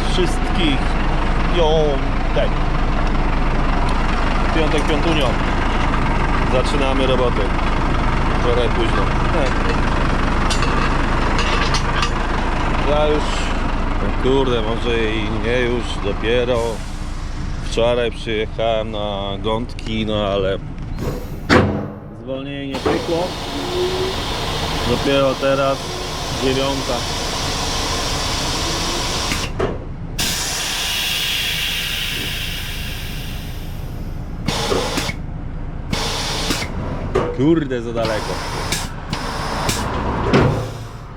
wszystkich piątek. Piątek, piątunio. Zaczynamy robotę. Trochę późno. Ja już, no kurde, może i nie już, dopiero wczoraj przyjechałem na gątki, no ale zwolnienie nie pykło. Dopiero teraz dziewiąta. Kurde, za daleko.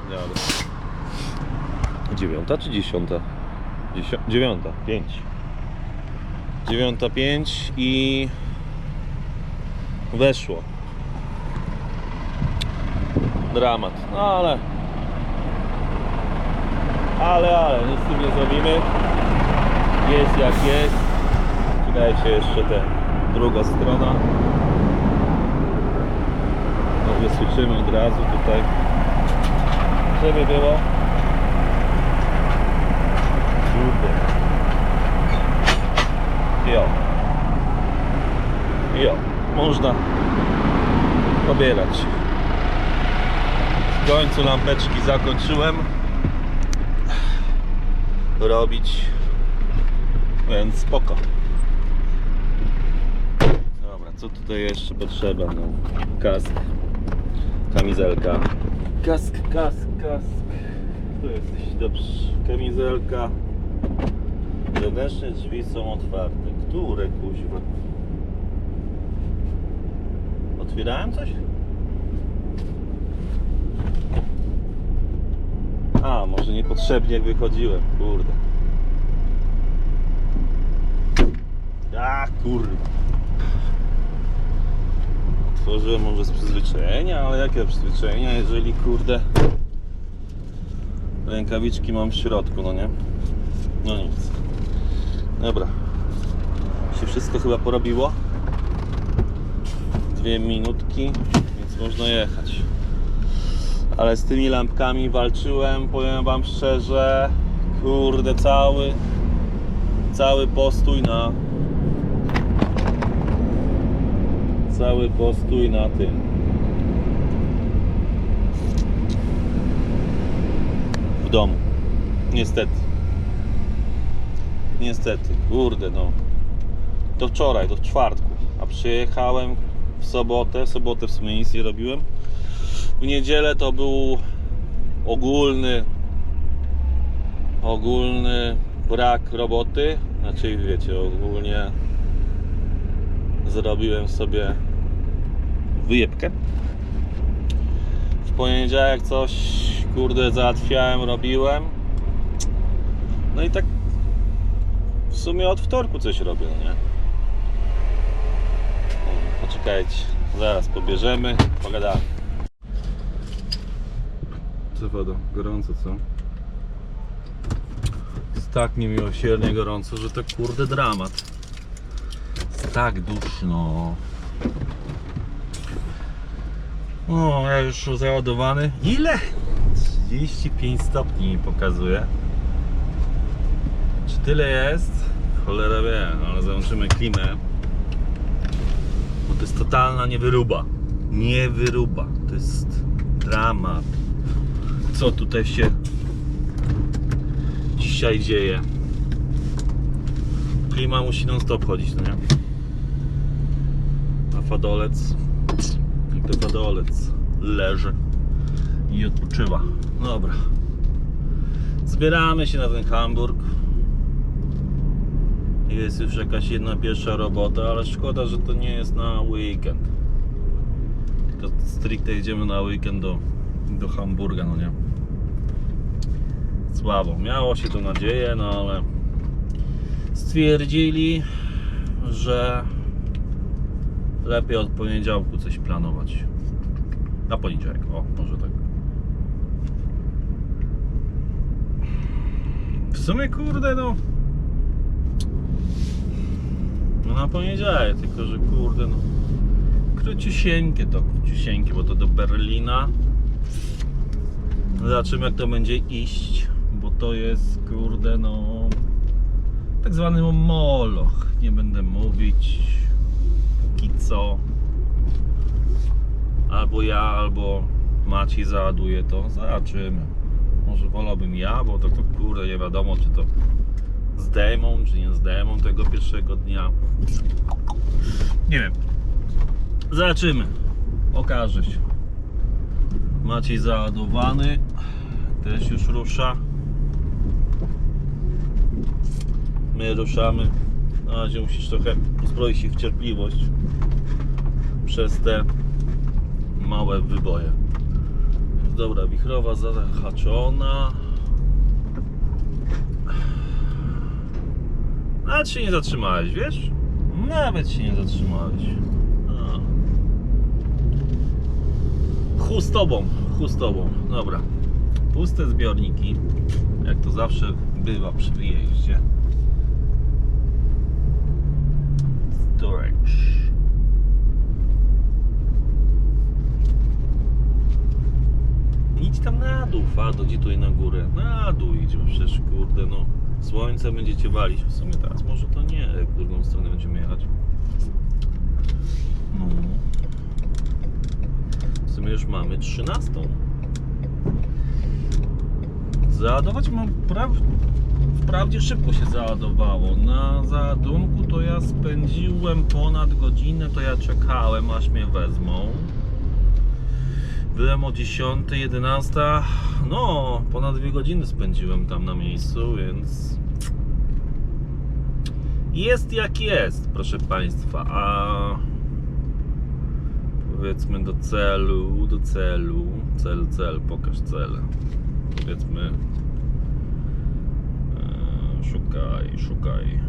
Dobra. Dziewiąta czy dziesiąta? Dziewiąta, pięć. Dziewiąta, pięć i weszło. Dramat. No ale. Ale, ale, nic z tym nie zrobimy. Jest jak jest. Czekajcie jeszcze ta druga strona. Zabezpieczymy od razu tutaj. Żeby było. Jo. Jo. Można pobierać. W końcu lampeczki zakończyłem robić, więc spoko. Dobra, co tutaj jeszcze potrzeba? No, kask, kamizelka. Kask, kask, kask. Tu jesteś dobrze. Kamizelka. Zewnętrzne drzwi są otwarte. Które kuźwa? Otwierałem coś? A, może niepotrzebnie jak wychodziłem, kurde. A, kurde. Otworzyłem może z przyzwyczajenia, ale jakie przyzwyczajenia, jeżeli kurde rękawiczki mam w środku, no nie? No nic. Dobra. Się wszystko chyba porobiło. Dwie minutki, więc można jechać ale z tymi lampkami walczyłem, powiem wam szczerze, kurde, cały, cały postój na, cały postój na tym. W domu. Niestety. Niestety, kurde no. Do wczoraj, do czwartku. A przyjechałem w sobotę, w sobotę w sumie nic nie robiłem. W niedzielę to był ogólny ogólny brak roboty. Znaczy wiecie, ogólnie zrobiłem sobie wyjebkę. W poniedziałek coś kurde załatwiałem, robiłem. No i tak w sumie od wtorku coś robię, no nie? Poczekajcie, zaraz pobierzemy, pogadamy. Co woda? Gorąco, co? Jest tak niemiłosiernie gorąco, że to kurde dramat. Jest tak duszno. O, ja już załadowany. Ile? 35 stopni mi pokazuje. Czy tyle jest? Cholera wie, no ale załączymy klimę. Bo to jest totalna niewyruba. Niewyruba. To jest dramat co tutaj się dzisiaj dzieje. Klima musi non stop chodzić, no nie? A fadolec, jak to fadolec leży i odpoczywa. Dobra. Zbieramy się na ten Hamburg. Jest już jakaś jedna pierwsza robota, ale szkoda, że to nie jest na weekend. Tylko stricte jedziemy na weekend do, do Hamburga, no nie? Słabo. Miało się to nadzieję, no ale stwierdzili, że lepiej od poniedziałku coś planować. Na poniedziałek, o, może tak. W sumie kurde no. No na poniedziałek, tylko że kurde no. Króciusieńkie to, króciusieńkie, bo to do Berlina. Zobaczymy jak to będzie iść. bo to jest kurde no tak zwany moloch. Nie będę mówić co. Albo ja, albo Maciej załaduje to. Zobaczymy. Może wolałbym ja, bo to, to kurde nie wiadomo czy to zdejmą, czy nie zdejmą tego pierwszego dnia. Nie wiem. Zobaczymy. Okaże się. Maciej załadowany. Też już rusza. My ruszamy. Na razie musisz trochę uzbroić się w cierpliwość przez te małe wyboje. Dobra, wichrowa zahaczona. Nawet się nie zatrzymałeś, wiesz? Nawet się nie zatrzymałeś. A. Chu z tobą, chu z tobą. Dobra. Puste zbiorniki, jak to zawsze bywa przy wyjeździe. Storage. Idź tam na dół, Fado, gdzie tutaj na górę. Na dół idź, bo przecież kurde, no. Słońce będziecie walić. W sumie teraz może to nie, w drugą stronę będziemy jechać. No. W sumie już mamy 13. Załadować mam praw... Wprawdzie szybko się załadowało. Na załadunku to ja spędziłem ponad godzinę, to ja czekałem aż mnie wezmą. Byłem o 10, 11. No, ponad dwie godziny spędziłem tam na miejscu, więc. Jest jak jest, proszę Państwa. A powiedzmy do celu, do celu. Cel, cel, pokaż cel. Powiedzmy. e, Szukaj, szukaj.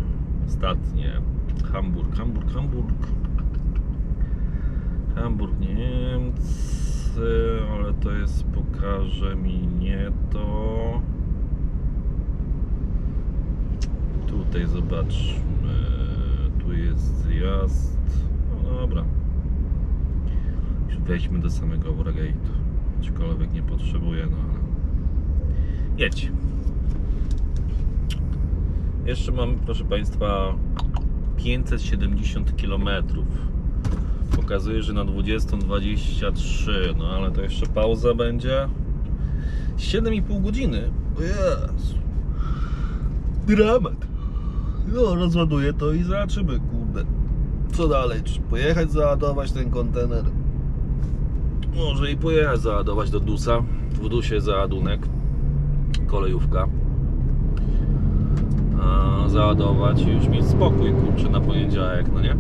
Ostatnie. Hamburg, Hamburg, Hamburg. Hamburg, Niemcy, ale to jest, pokaże mi nie to. Tutaj zobaczmy, tu jest zjazd. No dobra. Już wejdźmy do samego Wargate'u. Aczkolwiek nie potrzebuję, no ale... Jedź. Jeszcze mamy, proszę Państwa, 570 kilometrów pokazuje, że na 20.23, no ale to jeszcze pauza będzie 7,5 godziny. Jezu. Dramat. No, rozładuję to i zobaczymy, kurde. Co dalej? Czy pojechać załadować ten kontener? Może i pojechać załadować do Dusa. W Dusie załadunek. Kolejówka. A, załadować i już mieć spokój, kurczę, na poniedziałek, no nie?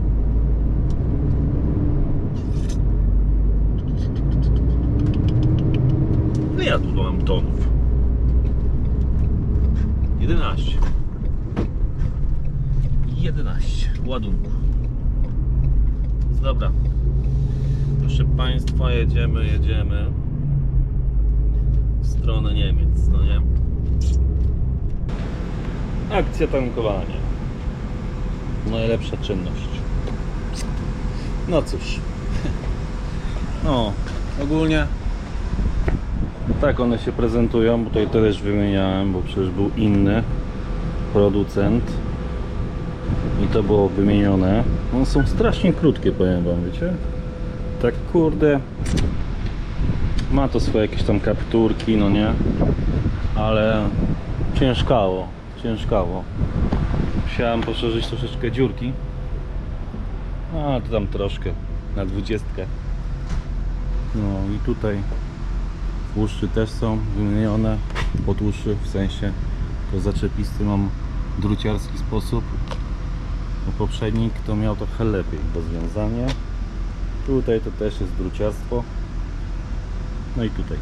Ja tu tonów? 11. 11 ładunku. Dobra. Proszę Państwa, jedziemy, jedziemy w stronę Niemiec, no nie? Akcja tankowania. Najlepsza czynność. No cóż. No, ogólnie tak one się prezentują, bo tutaj też wymieniałem, bo przecież był inny producent i to było wymienione. One są strasznie krótkie, powiem wam, wiecie? Tak kurde ma to swoje jakieś tam kapturki, no nie? Ale ciężkało, ciężkało. Musiałem poszerzyć troszeczkę dziurki. A to tam troszkę na dwudziestkę. No i tutaj Tłuszczy też są wymienione po tłuszczy, w sensie to zaczepisty mam druciarski sposób. Bo poprzednik to miał trochę lepiej rozwiązanie. Tutaj to też jest druciarstwo. No i tutaj.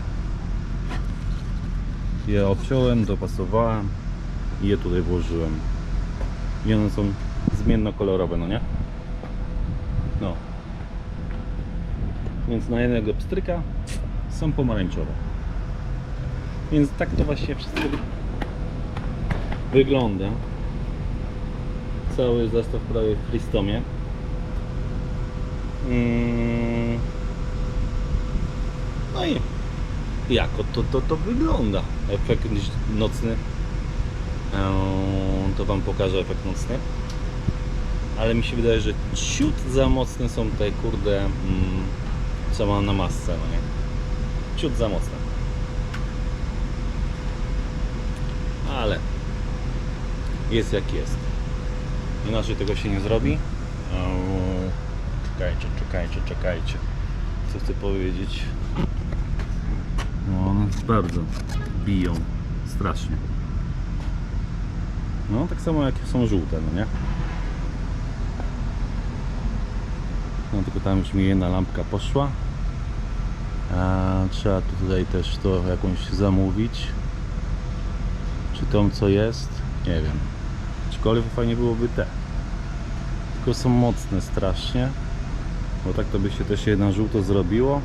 Je obciąłem, dopasowałem i je tutaj włożyłem. I one są zmiennokolorowe, no nie? No. Więc na jednego pstryka są pomarańczowe. Więc tak to właśnie wszystko wygląda. Cały zestaw prawie w Freestomie. Mm. No i jako to, to, to wygląda. Efekt nocny. Eee, To Wam pokażę efekt nocny. Ale mi się wydaje, że ciut za mocne są te kurde, mm, co mam na masce, no nie? Ciut za mocne. Ale jest jak jest. Inaczej tego się nie zrobi. Czekajcie, czekajcie, czekajcie. Co chcę powiedzieć? No one bardzo biją. Strasznie. No tak samo jak są żółte, no nie? No tylko tam już mi jedna lampka poszła. Trzeba tu tutaj też to jakąś zamówić. Czy tą co jest? Nie wiem. Aczkolwiek fajnie byłoby te. Tylko są mocne strasznie. Bo tak to by się też je na żółto zrobiło.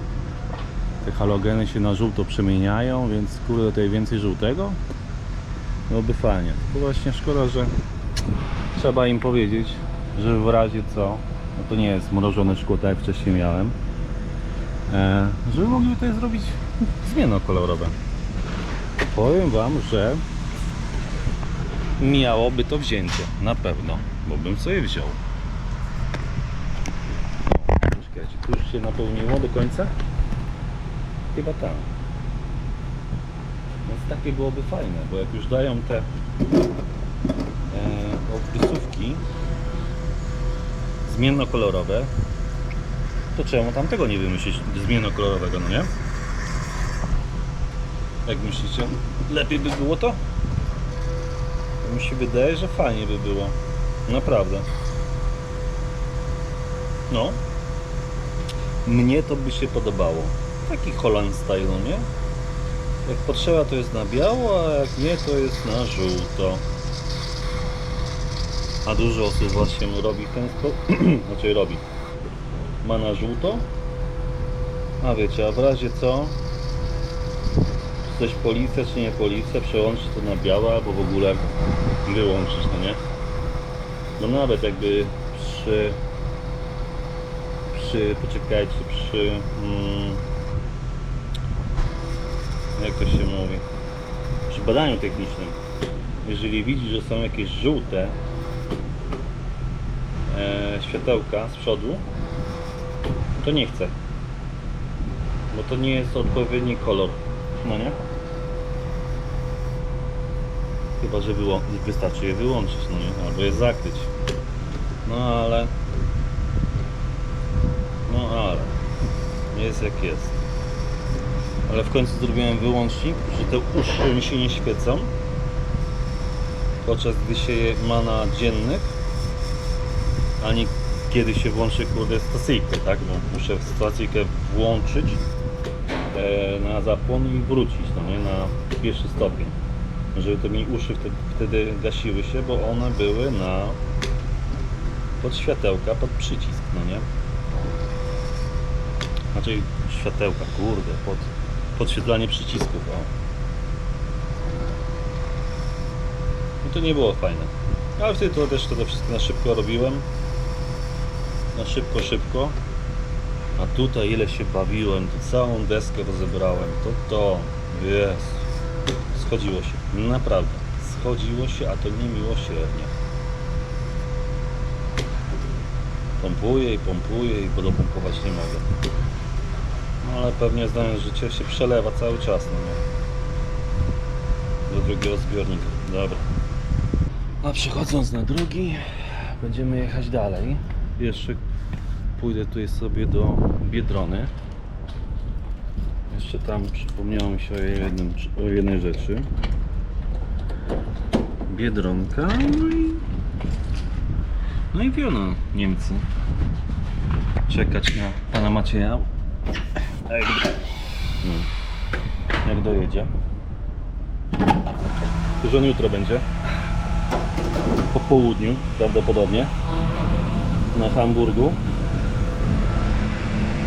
Te halogeny się na żółto przemieniają, więc kurde tutaj więcej żółtego. Byłoby fajnie. Tylko właśnie szkoda, że trzeba im powiedzieć, że w razie co, no to nie jest mrożone szkło tak jak wcześniej miałem, żeby mogli tutaj zrobić zmiennokolorowe. Powiem Wam, że miałoby to wzięcie, na pewno, bo bym sobie wziął. Czekajcie, tu już się napełniło do końca? Chyba tak. Więc takie byłoby fajne, bo jak już dają te e, obrysówki zmiennokolorowe, to czemu tam tego nie wymyślić zmiennokolorowego, no nie? Jak myślicie? Lepiej by było to? Mi się wydaje, że fajnie by było. Naprawdę. No. Mnie to by się podobało. Taki Holland style, no nie? Jak potrzeba to jest na biało, a jak nie to jest na żółto. A dużo osób właśnie robi w ten sposób, znaczy robi. Ma na żółto, a wiecie, a w razie co, czy coś policja, czy nie policja, przełączyć to na białe, albo w ogóle wyłączyć, no nie? Bo nawet jakby przy, przy, poczekajcie, przy, mm, jak to się mówi, przy badaniu technicznym, jeżeli widzi, że są jakieś żółte e, światełka z przodu, to nie chce. Bo to nie jest odpowiedni kolor. No nie? Chyba, że wyłą- wystarczy je wyłączyć, no nie? Albo je zakryć. No ale... No ale... Jest jak jest. Ale w końcu zrobiłem wyłącznik, że te uszy mi się nie świecą. Podczas gdy się je ma na dziennych. Ani kiedy się włączy kurde stacyjkę, tak? Bo muszę stacyjkę włączyć e, na zapłon i wrócić, no nie? Na pierwszy stopień. Żeby to mi uszy wtedy, wtedy gasiły się, bo one były na pod światełka, pod przycisk, no nie? Znaczy światełka, kurde, pod podświetlanie przycisków, o. I to nie było fajne. Ale wtedy to też to wszystko na szybko robiłem. Na szybko, szybko. A tutaj ile się bawiłem, tu całą deskę rozebrałem. To to, jest. Schodziło się. Naprawdę. Schodziło się, a to niemiłosiernie. Pompuję i pompuję i dopompować nie mogę. No ale pewnie zdanie życie się przelewa cały czas, no nie? Do drugiego zbiornika. Dobra. A przechodząc na drugi, będziemy jechać dalej. Jeszcze pójdę tutaj sobie do Biedrony. Jeszcze tam przypomniało mi się o, jednym, o jednej rzeczy. Biedronka, no i no i wiono Niemcy. Czekać na pana Macieja. Jak, jak dojedzie. Już on jutro będzie. Po południu prawdopodobnie. Na Hamburgu.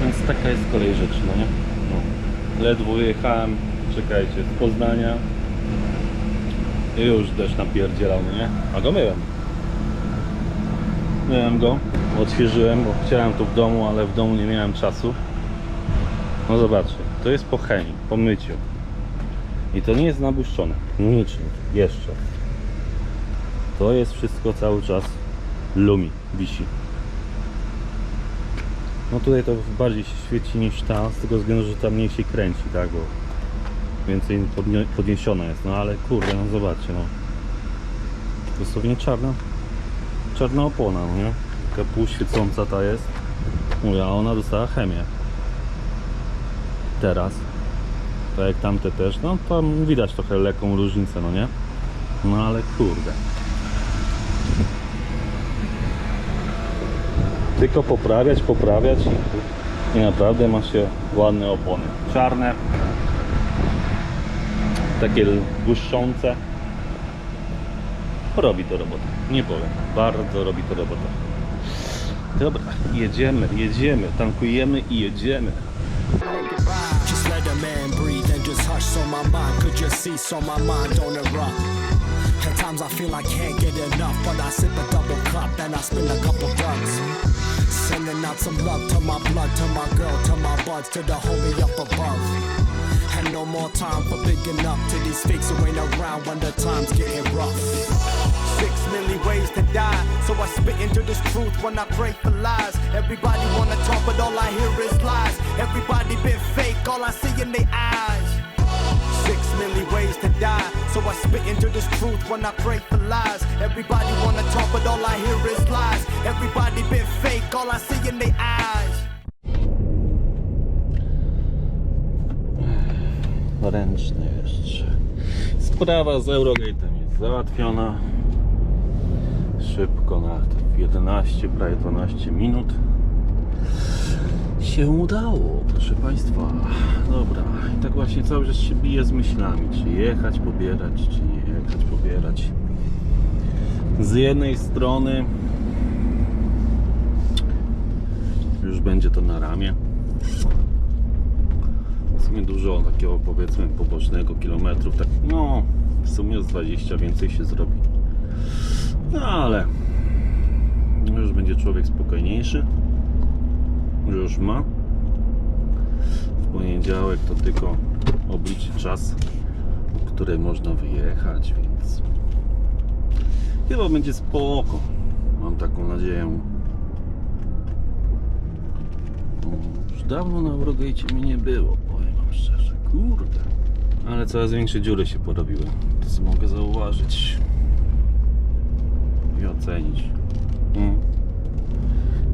Więc taka jest kolej rzeczy, no nie? No. Ledwo wyjechałem, czekajcie, z Poznania. I już deszcz napierdzielał, no nie? A go myłem. Myłem go, odświeżyłem, bo chciałem tu w domu, ale w domu nie miałem czasu. No zobaczcie, to jest po chemii, po myciu. I to nie jest nabłyszczone. Niczym. Jeszcze. To jest wszystko cały czas lumi, wisi. No tutaj to bardziej się świeci niż ta, z tego względu, że ta mniej się kręci, tak, bo więcej podnie- podniesiona jest, no ale kurde, no zobaczcie, no. Dosłownie czarna, czarna opona, no nie? Taka półświecąca ta jest. Mówię, a ona dostała chemię. Teraz. Tak jak tamte też, no tam widać trochę lekką różnicę, no nie? No ale kurde. Tylko poprawiać, poprawiać i, i naprawdę ma się ładne opony. Czarne, takie błyszczące. Robi to robotę, nie powiem. Bardzo robi to robotę. Dobra, jedziemy, jedziemy, tankujemy i jedziemy. Just let a man breathe and just hush so my mind could just see so my mind don't erupt. At times I feel I can't get enough, but I sip a double cup and I spend a couple bucks. Sending out some love to my blood, to my girl, to my buds, to the homie up above. And no more time for picking up to these fakes who ain't around when the time's getting rough. Six million ways to die, so I spit into this truth when I pray for lies. Everybody wanna talk, but all I hear is lies. Everybody been fake, all I see in their eyes. Six million ways to die, so I spit into this truth when I pray for lies. Everybody wanna talk, but all I hear is lies. Everybody been fake, all I see in their eyes. Ręczny jeszcze. Sprawa z Eurogate'em jest załatwiona. Szybko, na 11, prawie 12 minut. Się udało, proszę Państwa. Dobra, i tak właśnie cały czas się bije z myślami, czy jechać, pobierać, czy nie jechać, pobierać. Z jednej strony już będzie to na ramię. W sumie dużo takiego powiedzmy pobocznego kilometrów, tak no w sumie z 20 więcej się zrobi. No ale już będzie człowiek spokojniejszy, już ma. W poniedziałek to tylko obliczyć czas, w której można wyjechać, więc chyba będzie spoko. Mam taką nadzieję. Już dawno na Eurogate mnie nie było, powiem wam szczerze. Kurde. Ale coraz większe dziury się porobiły. To co mogę zauważyć. I ocenić. Mm.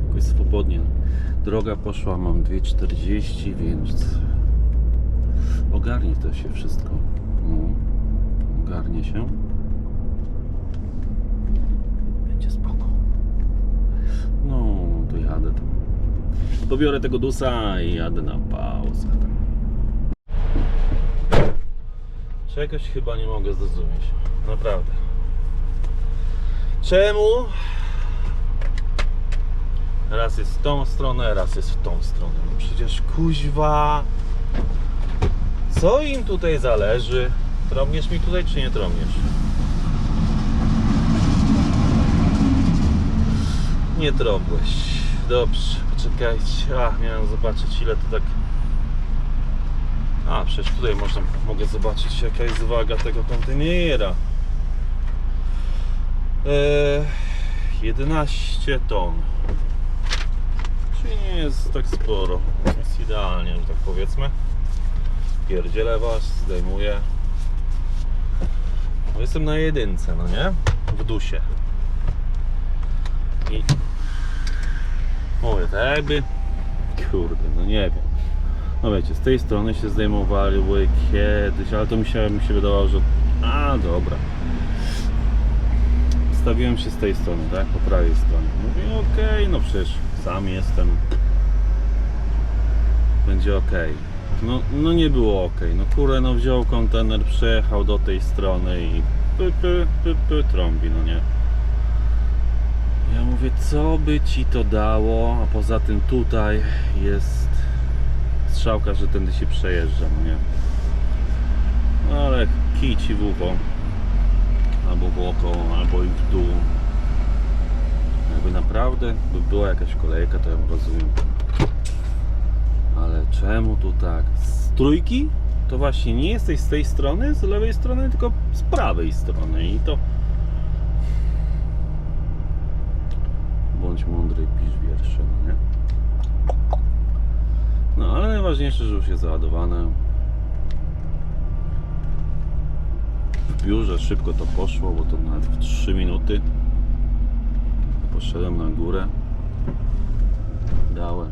Jakoś swobodnie. Droga poszła, mam 2,40, więc ogarnie to się wszystko. No. Ogarnie się. Będzie spoko. No, to jadę tam. Pobiorę tego dusa i jadę na pauzę. Czegoś chyba nie mogę zrozumieć. Naprawdę. Czemu? Raz jest w tą stronę, raz jest w tą stronę. No przecież kuźwa. Co im tutaj zależy? Trąbniesz mi tutaj, czy nie trąbniesz? Nie trąbłeś. Dobrze, poczekajcie. A, miałem zobaczyć ile to tak... A, przecież tutaj można, mogę zobaczyć jaka jest waga tego kontenera. Eee, 11 ton. Czyli nie jest tak sporo. Jest idealnie, że tak powiedzmy. Pierdzielę was, zdejmuję. Jestem na jedynce, no nie? W dusie. I mówię, tak jakby kurde, no nie wiem. No wiecie, z tej strony się zdejmowały kiedyś, ale to mi się, mi się wydawało, że a dobra. Stawiłem się z tej strony, tak? Po prawej stronie. Mówię, okej, no przecież sam jestem. Będzie okej. No, no nie było okej. No kurde, no wziął kontener, przejechał do tej strony i py, py, py, py, trąbi, no nie? Ja mówię, co by ci to dało, a poza tym tutaj jest strzałka, że tędy się przejeżdża, no nie? No ale kij ci w ucho, albo w oko, albo i w dół. Jakby naprawdę by była jakaś kolejka, to ja rozumiem. Ale czemu tu tak? Z trójki to właśnie nie jesteś z tej strony, z lewej strony, tylko z prawej strony i to... Bądź mądry, pisz wiersze, no nie? No, ale najważniejsze, że już jest załadowane. W biurze szybko to poszło, bo to nawet w 3 minuty. Poszedłem na górę. Dałem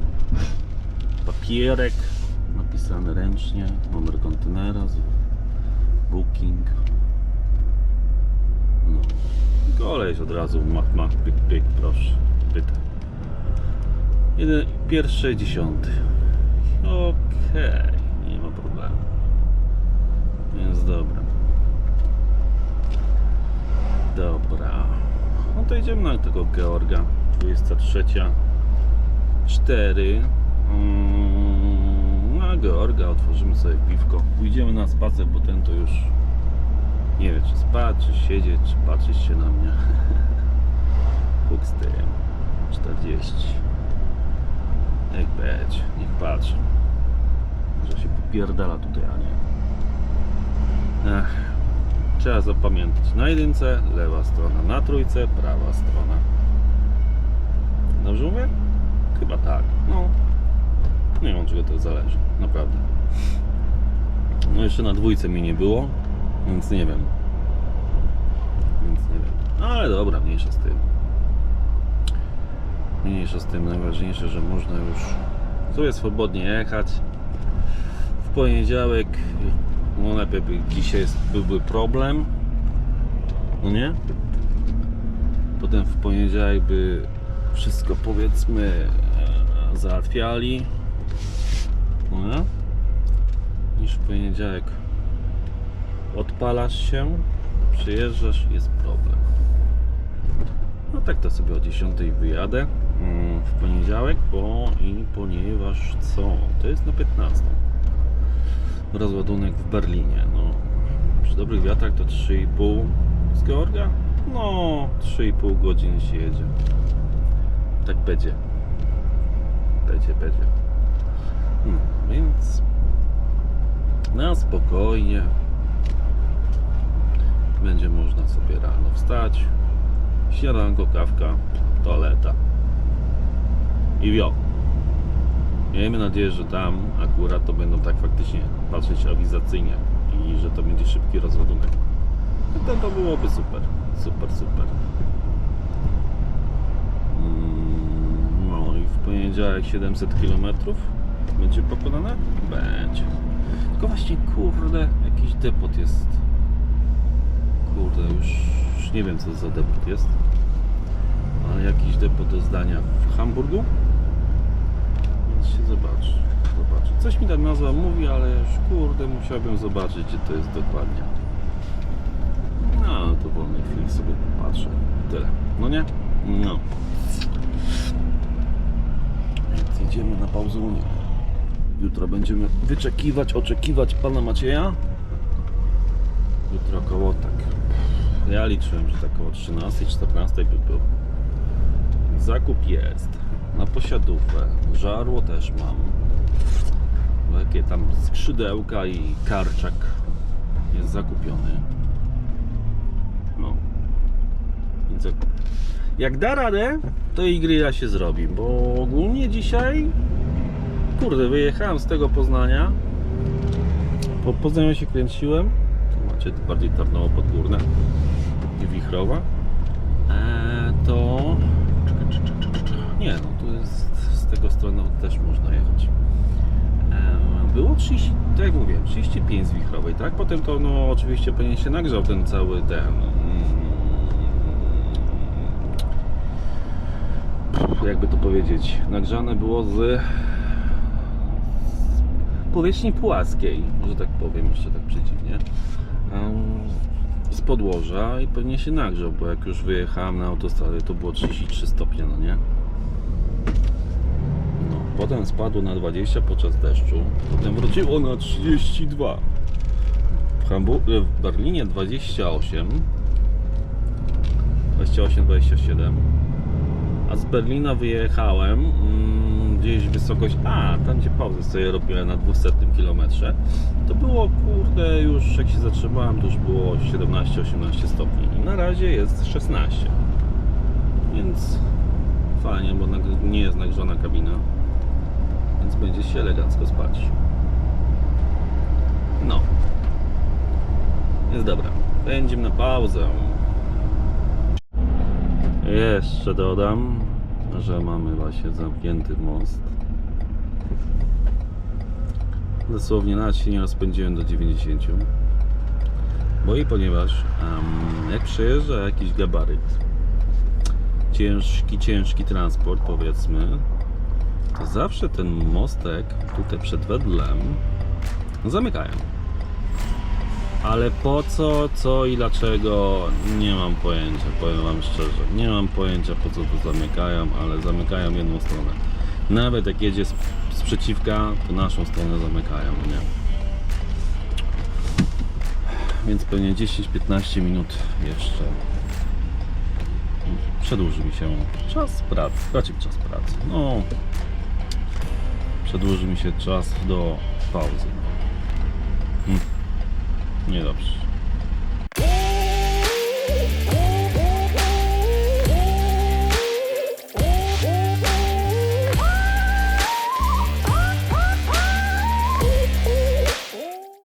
papierek napisany ręcznie, numer kontenera, booking. No. Koleś od razu mach, mach, pyk, pyk, proszę, pyta. Jeden, pierwszy, dziesiąty. Okej, nie ma problemu. Więc dobra. Dobra. No to idziemy na tego Georga. 23. 4. Mm, Na Georga otworzymy sobie piwko. Pójdziemy na spacer, bo ten to już nie wie czy spać, czy siedzieć, czy patrzeć się na mnie. Bóg z tym. 40. Jak być, niech patrzy. Może się popierdala tutaj, a nie. Ech, trzeba zapamiętać. Na jedynce lewa strona, na trójce prawa strona. Dobrze mówię? Chyba tak. No. Nie wiem czego to zależy. Naprawdę. No jeszcze na dwójce mi nie było, więc nie wiem. Więc nie wiem. No ale dobra, mniejsza z tym. Mniejsza z tym, najważniejsze, że można już sobie swobodnie jechać. W poniedziałek, no lepiej by dzisiaj byłby problem, no nie? Potem w poniedziałek by wszystko powiedzmy e, załatwiali, no nie? Niż w poniedziałek odpalasz się, przyjeżdżasz, jest problem. No tak to sobie o 10 wyjadę mm, w poniedziałek, bo i ponieważ co? To jest na 15. Rozładunek w Berlinie. No, przy dobrych wiatrach to 3,5 z Georga? No, 3,5 godziny się jedzie. Tak będzie. Będzie, będzie. No, więc na spokojnie będzie można sobie rano wstać, śniadanko, kawka, toaleta i wio. Miejmy nadzieję, że tam akurat to będą tak faktycznie patrzeć awizacyjnie i że to będzie szybki rozładunek. No to, to byłoby super, super, super. Mm, No i w poniedziałek 700 km będzie pokonane? Będzie. Tylko właśnie kurde, jakiś depot jest. Kurde, już, nie wiem co za depot jest. Ale jakiś depot do zdania w Hamburgu. Więc się zobaczy. Coś mi ta nazwa mówi, ale już kurde musiałbym zobaczyć gdzie to jest dokładnie. No to wolnej chwili sobie popatrzę. Tyle. No nie? No. Więc idziemy na pauzunię. Jutro będziemy wyczekiwać, oczekiwać pana Macieja. Jutro około tak. Ja liczyłem, że tak około 13, 14 by był. Zakup jest. Na posiadówkę. Żarło też mam. Jakie tam skrzydełka i karczak jest zakupiony. No. Więc jak, jak da radę, to i grilla się zrobi, bo ogólnie dzisiaj kurde, wyjechałem z tego Poznania. Po Poznaniu się kręciłem. Tu macie bardziej Tarnowo Podgórne i Wichrowa. Eee, to... Nie, no tu jest z tego strony też można jechać. Było 30, tak jak mówiłem, 35 z Wichrowej, tak? Potem to no oczywiście pewnie się nagrzał ten cały ten... mm, jakby to powiedzieć, nagrzane było z powierzchni płaskiej, że tak powiem, jeszcze tak przeciwnie, z podłoża i pewnie się nagrzał, bo jak już wyjechałem na autostradę, to było 33 stopnie, no nie? Potem spadło na 20 podczas deszczu, potem wróciło na 32. W, Hambu- e, w Berlinie 28, 28-27, a z Berlina wyjechałem mm, gdzieś wysokość, a tam gdzie pauzę sobie robiłem na 200 kilometrze, to było kurde już jak się zatrzymałem, to już było 17-18 stopni. I na razie jest 16. Więc fajnie, bo nie jest nagrzana kabina, będzie się elegancko spać. No. Jest dobra. Będziemy na pauzę. Jeszcze dodam, że mamy właśnie zamknięty most. Dosłownie nawet się nie rozpędziłem do 90. Bo i ponieważ em, jak przejeżdża jakiś gabaryt, ciężki, ciężki transport powiedzmy, to zawsze ten mostek tutaj przed wedlem zamykają. Ale po co, co i dlaczego nie mam pojęcia, powiem Wam szczerze. Nie mam pojęcia po co to zamykają, ale zamykają jedną stronę. Nawet jak jedzie z, przeciwka, to naszą stronę zamykają, nie? Więc pewnie 10-15 minut jeszcze przedłuży mi się czas pracy, raczej czas pracy. No, przedłuży mi się czas do pauzy. Hmm. Niedobrze.